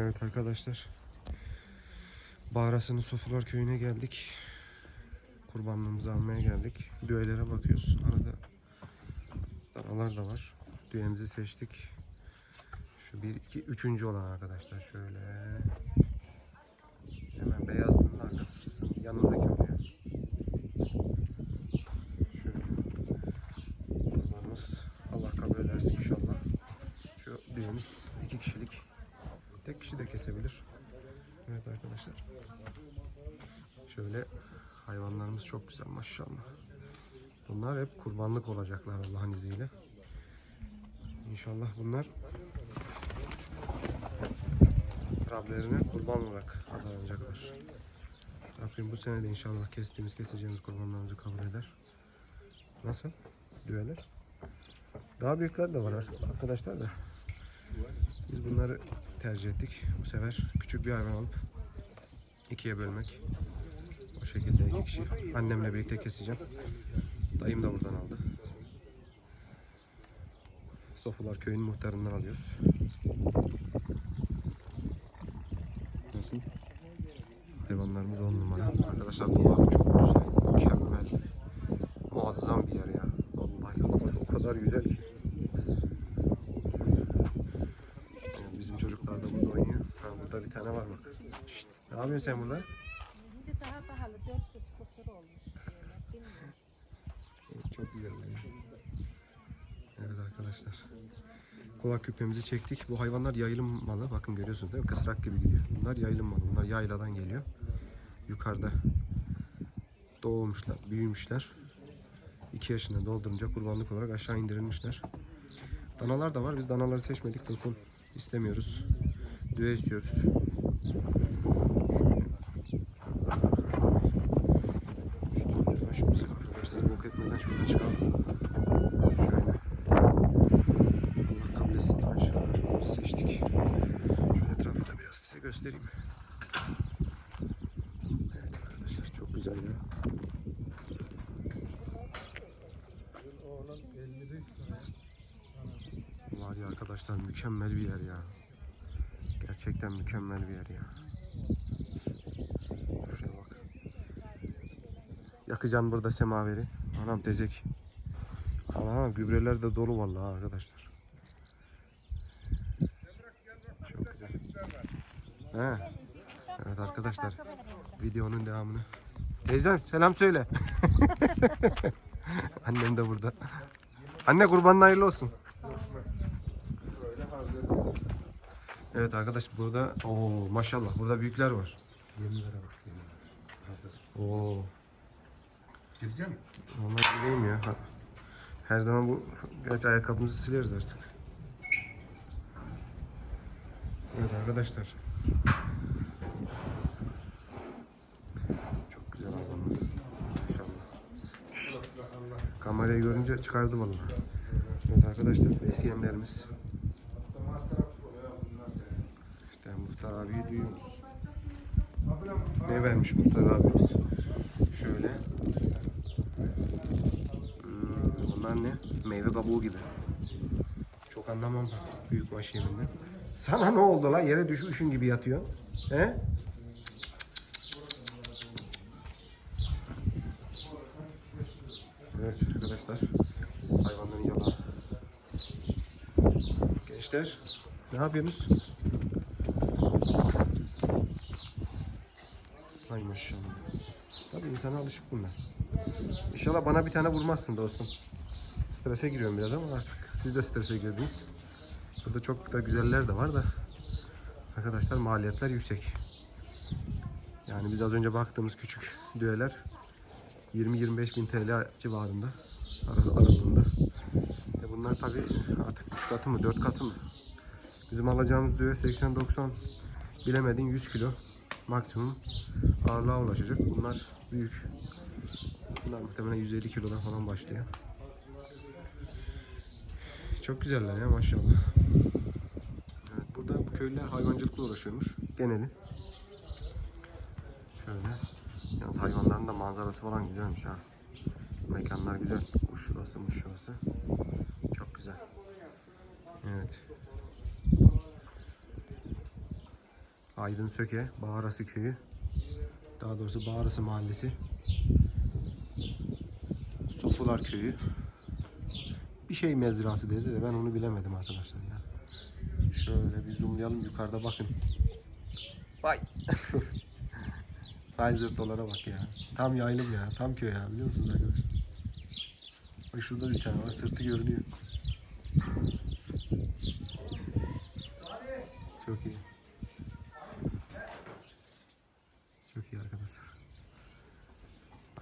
Evet arkadaşlar. Bağrası'nın Sofular köyüne geldik. Kurbanlığımızı almaya geldik. Düğelere bakıyoruz. Arada danalar da var. Düğemizi seçtik. Şu bir, iki, üçüncü olan arkadaşlar. Şöyle. Hemen beyazlının arkası yanındaki oluyor. Şöyle. Kurbanımız Allah kabul ederse inşallah. Şu düğümüz iki kişilik. Tek kişi de kesebilir. Evet arkadaşlar. Şöyle hayvanlarımız çok güzel maşallah. Bunlar hep kurbanlık olacaklar Allah'ın izniyle. İnşallah bunlar Rablerine kurban olarak adanacaklar. Rabbim bu sene de inşallah kestiğimiz keseceğimiz kurbanlarımızı kabul eder. Nasıl? Düğeler. Daha büyükler de var arkadaşlar da. Biz bunları tercih ettik. Bu sefer küçük bir hayvan alıp ikiye bölmek. O şekilde iki kişi. Annemle birlikte keseceğim. Dayım da buradan aldı. Sofular köyün muhtarından alıyoruz. Nasıl? Hayvanlarımız on numara. Arkadaşlar doğa çok güzel. Mükemmel. Muazzam bir yer ya. Vallahi havası o kadar güzel ki. Yani bizim çocuklar da burada oynuyor. Ha, burada bir tane var bak. Şşt, ne yapıyorsun sen burada? Şimdi daha pahalı. 400 kusur olmuş. diyorlar, bilmiyorum. Çok güzel oluyor. Evet arkadaşlar. Kulak küpemizi çektik. Bu hayvanlar yayılım malı. Bakın görüyorsunuz değil mi? Kısrak gibi gidiyor. Bunlar yayılım malı. Bunlar yayladan geliyor. Yukarıda doğmuşlar, büyümüşler. 2 yaşında doldurunca kurbanlık olarak aşağı indirilmişler. Danalar da var. Biz danaları seçmedik. Dursun istemiyoruz. Düve istiyoruz. Bok etmeden şuradan çıkalım. Şöyle. Allah seçtik. Şöyle etrafı biraz size göstereyim. Evet arkadaşlar çok güzel ya. Var ya arkadaşlar mükemmel bir yer ya. Gerçekten mükemmel bir yer ya. Şuraya bak. Yakacağım burada semaveri. Anam tezek. Ana gübreler de dolu vallahi arkadaşlar. Çok güzel. He. Evet arkadaşlar. Videonun devamını. Teyzem selam söyle. Annem de burada. Anne kurbanın hayırlı olsun. Evet arkadaş burada oo maşallah burada büyükler var. Yeminlere bak yeminlere. Hazır. Oo Gireceğim mi? Onlar gireyim ya. Ha. Her zaman bu gerçi ayakkabımızı sileriz artık. Evet arkadaşlar. Çok güzel hayvanlar. Maşallah. Şşt. Kamerayı görünce çıkardı vallahi. Evet arkadaşlar besiyemlerimiz. İşte Muhtar abiyi duyuyoruz. Ne vermiş Muhtar abimiz? Şöyle. Hmm, bunlar ne? Meyve kabuğu gibi. Çok anlamam ben büyükbaş yeminden. Sana ne oldu la? Yere düşmüşün gibi yatıyor. He? Evet arkadaşlar. Hayvanların yalan. Gençler ne yapıyorsunuz? Ay maşallah. Tabii insana alışık bunlar. İnşallah bana bir tane vurmazsın dostum. Strese giriyorum biraz ama artık siz de strese girdiniz. Burada çok da güzeller de var da arkadaşlar maliyetler yüksek. Yani biz az önce baktığımız küçük düğeler 20-25 bin TL civarında ara- aralığında. E bunlar tabii artık 3 katı mı 4 katı mı? Bizim alacağımız düğe 80-90 bilemedin 100 kilo maksimum ağırlığa ulaşacak. Bunlar büyük. Bunlar muhtemelen 150 kilodan falan başlıyor. Çok güzeller ya maşallah. Evet, burada bu köylüler hayvancılıkla uğraşıyormuş. Geneli. Şöyle. Yalnız hayvanların da manzarası falan güzelmiş ha. Mekanlar güzel. Muş yuvası. Çok güzel. Evet. Aydın Söke, Bağrası Köyü. Daha doğrusu Bağrası Mahallesi. Sofular Köyü. Bir şey mezrası dedi de ben onu bilemedim arkadaşlar ya. Şöyle bir zoomlayalım yukarıda bakın. Vay. Pfizer dolara bak ya. Tam yaylım ya. Tam köy ya biliyor musunuz arkadaşlar? Bak şurada bir tane var. Sırtı görünüyor. Çok iyi. Çok iyi arkadaşlar.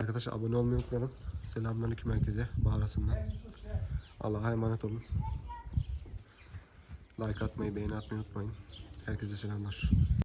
Arkadaşlar abone olmayı unutmayalım. Selamünaleyküm herkese. Bağrasından. Allah'a emanet olun. Like atmayı, beğeni atmayı unutmayın. Herkese selamlar.